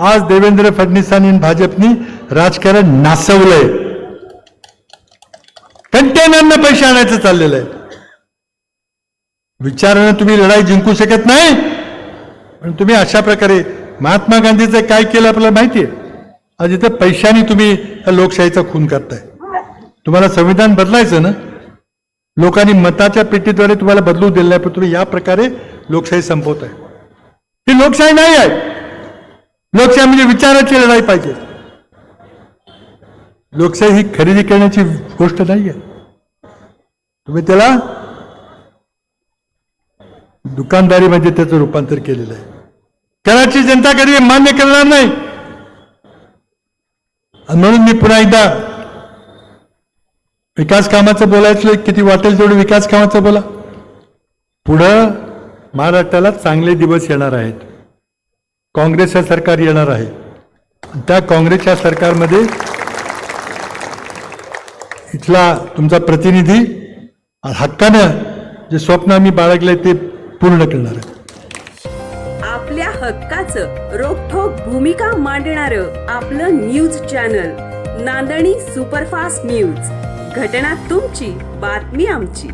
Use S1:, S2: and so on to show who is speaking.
S1: आज देवेंद्र फडणवीसांनी आणि भाजपनी राजकारण नासवलंय. कंटेनरनं पैसे आणायचं चाललेलं आहे. विचारानं तुम्ही लढाई जिंकू शकत नाही. पण तुम्ही अशा प्रकारे महात्मा गांधीचं काय केलं आपल्याला आहे आज इथं पैशाने तुम्ही लोकशाहीचा खून करताय. तुम्हाला संविधान बदलायचं ना? लोकांनी मताच्या पेटीद्वारे तुम्हाला बदलू दिलं नाही पण तुम्ही या प्रकारे लोकशाही संपवताय. ही लोकशाही नाही आहे. लोकशाही म्हणजे विचाराची लढाई पाहिजे. लोकशाही ही खरेदी करण्याची गोष्ट नाही आहे तुम्ही त्याला दुकानदारीमध्ये म्हणजे त्याचं रूपांतर केलेलं आहे. कराची जनता कधी मान्य करणार नाही. म्हणून मी पुन्हा एकदा विकास कामाचं बोलायचं किती वाटेल तेवढं विकास कामाचं बोला. पुढं महाराष्ट्राला चांगले दिवस येणार आहेत. काँग्रेसचं सरकार येणार आहे. त्या काँग्रेसच्या सरकारमध्ये इथला तुमचा प्रतिनिधी हक्कानं जे स्वप्न आम्ही बाळगले ते पूर्ण करणार आहे.
S2: आपल्या हक्काचं रोखोक भूमिका मांडणार आपलं न्यूज चॅनल नांदणी सुपरफास्ट न्यूज. घटना तुमची बातमी आमची.